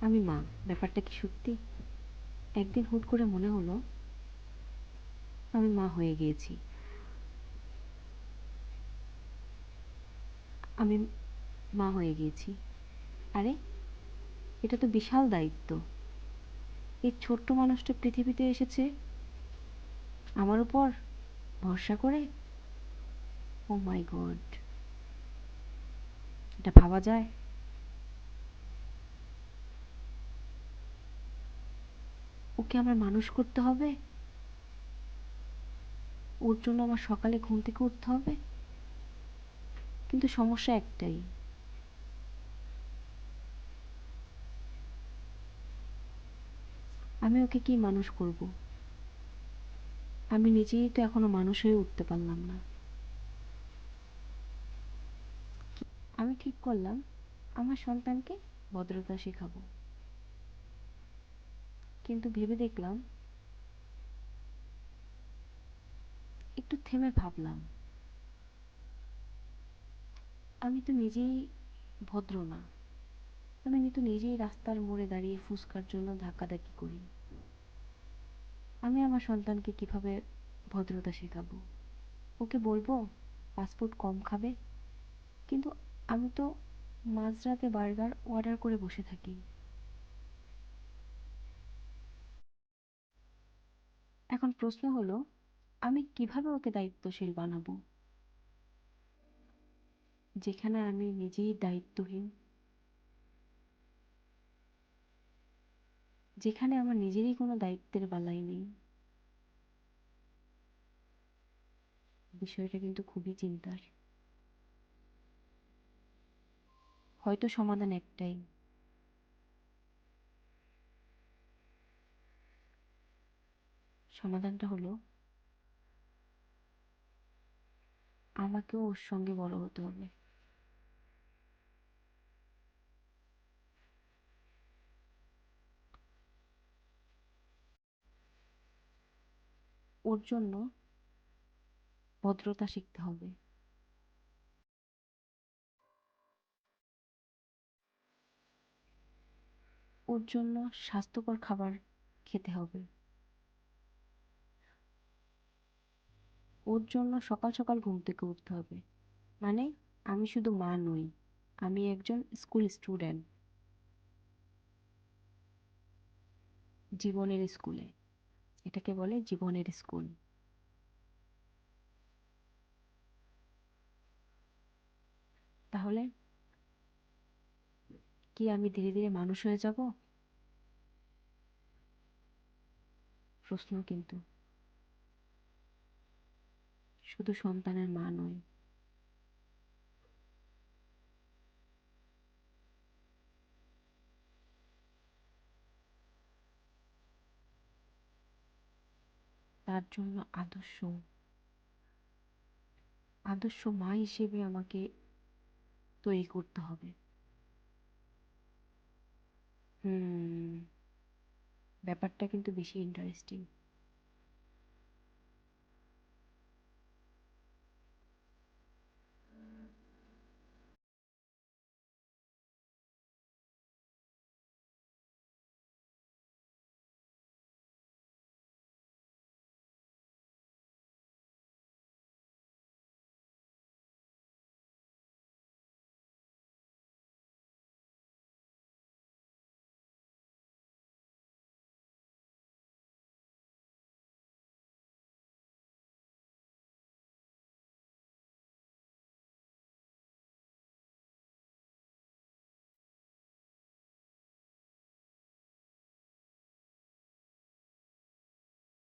আমি মা, ব্যাপারটা কি সত্যি? একদিন হুট করে মনে হলো আমি মা হয়ে গিয়েছি। আমি মা হয়ে গিয়েছি। আরে, এটা তো বিশাল দায়িত্ব। এই ছোট্ট মানুষটা পৃথিবীতে এসেছে আমার উপর ভরসা করে? ও মাই গড এটা ভাবা যায়? ওকে আমার মানুষ করতে হবে? ওর জন্য আমার সকালে ঘুম থেকে উঠতে হবে? কিন্তু সমস্যা একটাই। আমি ওকে কি মানুষ করব? আমি নিজেই তো এখনও মানুষ হয়ে উঠতে পারলাম না। আমি ঠিক করলাম, আমার সন্তানকে ভদ্রতা শেখাবো। কিন্তু ভেবে দেখলাম, একটু থেমে ভাবলাম। আমি তো নিজেই ভদ্র না। আমি তো নিজেই রাস্তার মোড়ে দাঁড়িয়ে ফুচকার জন্য ধাক্কাধাক্কি করি। আমি আমার সন্তানকে কীভাবে ভদ্রতা শেখাবো? ওকে বলব ফাস্টফুড কম খাবে। কিন্তু আমি তো মাঝরাতে বার্গার অর্ডার করে বসে থাকি। এখন প্রশ্ন হলো, আমি কীভাবে ওকে দায়িত্বশীল বানাবো? যেখানে আমি নিজেই দায়িত্বহীন। যেখানে আমার নিজেরই কোনো দায়িত্বের বালাই নেই। বিষয়টা কিন্তু খুবই চিন্তার। হয়তো সমাধান একটাই। সমাধানটা হলো আমাকেও ওর সঙ্গে বড় হতে হবে। ওর জন্য ভদ্রতা শিখতে হবে। ওর জন্য স্বাস্থ্যকর খাবার খেতে হবে। ওর জন্য সকাল সকাল ঘুম থেকে উঠতে হবে। মানে আমি শুধু মা নই, আমি একজন স্কুল স্টুডেন্ট। জীবনের স্কুলে, এটাকে বলে জীবনের স্কুল। তাহলে, কি আমি ধীরে ধীরে মানুষ হয়ে যাব? প্রশ্ন কিন্তু। শুধু সন্তানের মা নয়। তার জন্য আদর্শ। আদর্শ মা হিসেবে আমাকে তৈরি করতে হবে। হুম, ব্যাপারটা কিন্তু বেশি ইন্টারেস্টিং